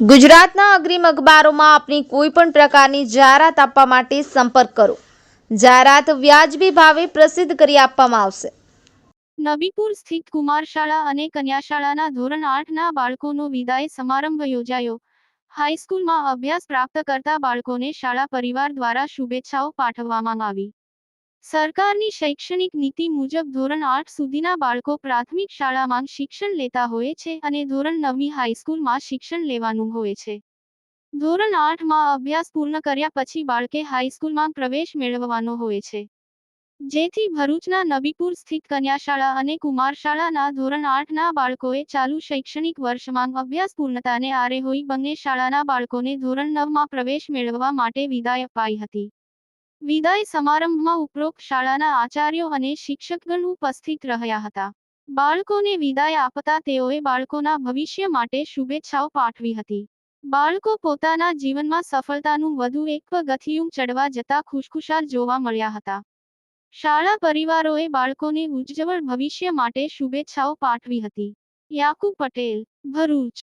ગુજરાતના અગ્રીમ અખબારોમાં આપની કોઈ પણ પ્રકારની જાહેરાત આપવા માટે સંપર્ક કરો. જાહેરાત વ્યાજબી ભાવે પ્રસિદ્ધ કરી આપવામાં આવશે. નબીપુર સ્થિત કુમાર શાળા અને કન્યાશાળાના ધોરણ આઠના બાળકોનો વિદાય સમારંભ યોજાયો. હાઈસ્કૂલમાં અભ્યાસ પ્રાપ્ત કરતા બાળકોને શાળા પરિવાર દ્વારા શુભેચ્છાઓ પાઠવવામાં આવી. સરકારની શૈક્ષણિક નીતિ મુજબ ધોરણ આઠ સુધીના બાળકો પ્રાથમિક શાળામાં શિક્ષણ લેતા હોય છે અને ધોરણ નવમી હાઈસ્કૂલમાં શિક્ષણ લેવાનું હોય છે. ધોરણ આઠમાં અભ્યાસ પૂર્ણ કર્યા પછી બાળકે હાઈસ્કૂલમાં પ્રવેશ મેળવવાનો હોય છે. જેથી ભરૂચના નબીપુર સ્થિત કન્યાશાળા અને કુમાર શાળાના ધોરણ આઠના બાળકોએ ચાલુ શૈક્ષણિક વર્ષમાં અભ્યાસ પૂર્ણતાને આરે હોઈ બંને શાળાના બાળકોને ધોરણ નવમાં પ્રવેશ મેળવવા માટે વિદાય અપાઈ હતી. વિદાય સમારંભમાં ઉપરોક્ત શાળાના આચાર્યો અને શિક્ષકગણ ઉપસ્થિત રહ્યા હતા. બાળકોને વિદાય આપતા તેઓએ બાળકોના ભવિષ્ય માટે શુભેચ્છાઓ પાઠવી હતી. બાળકો પોતાના જીવનમાં સફળતાનું વધુ એક ગથિયું ચડવા જતા ખુશખુશાલ જોવા મળ્યા હતા. શાળા પરિવારોએ બાળકોને ઉજ્જવળ ભવિષ્ય માટે શુભેચ્છાઓ પાઠવી હતી. યાકુબ પટેલ, ભરૂચ.